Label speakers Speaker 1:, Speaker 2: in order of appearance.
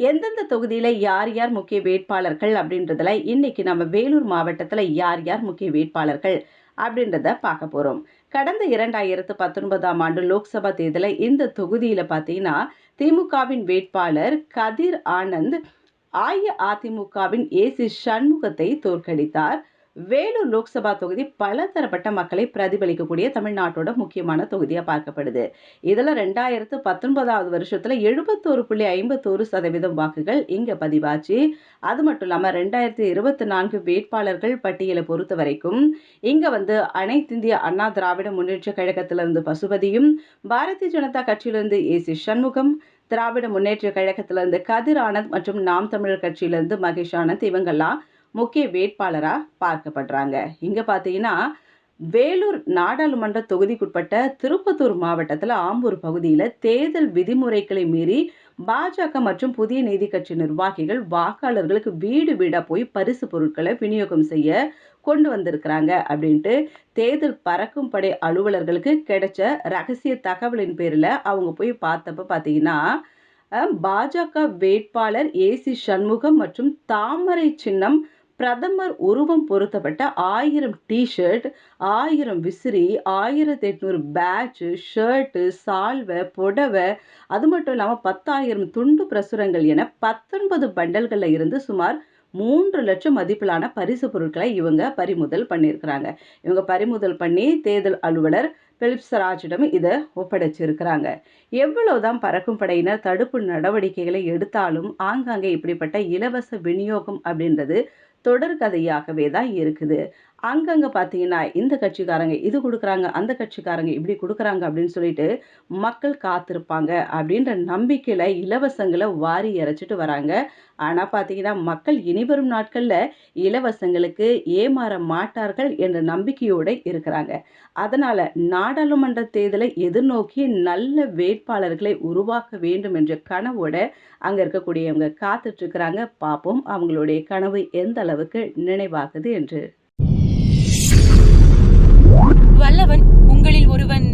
Speaker 1: எந்தெந்த தொகுதியில் யார் யார் முக்கிய வேட்பாளர்கள் அப்படின்றதுல இன்னைக்கு நம்ம வேலூர் மாவட்டத்தில் யார் யார் முக்கிய வேட்பாளர்கள் அப்படின்றத பார்க்க போகிறோம் கடந்த இரண்டாயிரத்து பத்தொன்பதாம் ஆண்டு லோக்சபா தேர்தலில் இந்த தொகுதியில் பார்த்தீங்கன்னா திமுகவின் வேட்பாளர் கதிர் ஆனந்த் அஇஅதிமுகவின் ஏசி சண்முகத்தை தோற்கடித்தார். வேலூர் லோக்சபா தொகுதி பலதரப்பட்ட மக்களை பிரதிபலிக்கக்கூடிய தமிழ்நாட்டோட முக்கியமான தொகுதியாக பார்க்கப்படுது. இதில் ரெண்டாயிரத்து பத்தொன்பதாவது வருஷத்தில் எழுபத்தோரு புள்ளி ஐம்பத்தோரு சதவீதம் வாக்குகள் இங்கே பதிவாச்சு. அது மட்டும் இல்லாமல் ரெண்டாயிரத்தி இருபத்தி நான்கு வேட்பாளர்கள் பட்டியலை பொறுத்த வரைக்கும் இங்கே வந்து அனைத்திந்திய அண்ணா திராவிட முன்னேற்ற கழகத்திலிருந்து பசுபதியும் பாரதிய ஜனதா கட்சியிலிருந்து ஏ சி சண்முகம் திராவிட முன்னேற்ற கழகத்திலிருந்து கதிர் ஆனந்த் மற்றும் நாம் தமிழர் கட்சியிலிருந்து மகேஷ் ஆனந்த் இவங்கெல்லாம் முக்கிய வேட்பாளராக பார்க்கப்படுறாங்க. இங்கே பார்த்தீங்கன்னா வேலூர் நாடாளுமன்ற தொகுதிக்குட்பட்ட திருப்பத்தூர் மாவட்டத்தில் ஆம்பூர் பகுதியில் தேர்தல் விதிமுறைகளை மீறி பாஜக மற்றும் புதிய நீதி கட்சி நிர்வாகிகள் வாக்காளர்களுக்கு வீடு வீடாக போய் பரிசு பொருட்களை விநியோகம் செய்ய கொண்டு வந்திருக்கிறாங்க அப்படின்ட்டு தேர்தல் பறக்கும் படை அலுவலர்களுக்கு கிடைச்ச ரகசிய தகவலின் பேரில் அவங்க போய் பார்த்தப்ப பார்த்தீங்கன்னா பாஜக வேட்பாளர் ஏசி சண்முகம் மற்றும் தாமரை சின்னம் பிரதமர் உருவம் பொருத்தப்பட்ட ஆயிரம் டிஷர்ட் ஆயிரம் விசிறி ஆயிரத்தி எட்நூறு பேட்சு ஷர்ட்டு சால்வை புடவை அது மட்டும் இல்லாமல் பத்தாயிரம் துண்டு பிரசுரங்கள் என பத்தொன்பது பண்டல்களில் இருந்து சுமார் மூன்று லட்சம் மதிப்பிலான பரிசு பொருட்களை இவங்க பறிமுதல் பண்ணியிருக்கிறாங்க. இவங்க பறிமுதல் பண்ணி தேர்தல் அலுவலர் பிலிப்ஸ் ராஜிடம் இதை ஒப்படைச்சிருக்கிறாங்க. எவ்வளவுதான் பறக்கும் படையினர் தடுப்பு நடவடிக்கைகளை எடுத்தாலும் ஆங்காங்கே இப்படிப்பட்ட இலவச விநியோகம் அப்படின்றது தொடர்கதையாகவே தான் இருக்குது. அங்கங்கே பார்த்தீங்கன்னா இந்த கட்சிக்காரங்க இது கொடுக்குறாங்க அந்த கட்சிக்காரங்க இப்படி கொடுக்குறாங்க அப்படின்னு சொல்லிட்டு மக்கள் காத்திருப்பாங்க அப்படின்ற நம்பிக்கையில் இலவசங்களை வாரி இறைச்சிட்டு வராங்க. ஆனால் பார்த்தீங்கன்னா மக்கள் இனிவரும் நாட்களில் இலவசங்களுக்கு ஏமாற மாட்டார்கள் என்ற நம்பிக்கையோடு இருக்கிறாங்க. அதனால் நாடாளுமன்ற தேர்தலை எதிர்நோக்கி நல்ல வேட்பாளர்களை உருவாக்க வேண்டும் என்ற கனவோட அங்கே இருக்கக்கூடியவங்க காத்துட்ருக்குறாங்க பார்ப்போம் அவங்களுடைய கனவு எந்த அளவுக்கு நினைவாகுது என்று.
Speaker 2: வல்லவன் உங்களில் ஒருவன்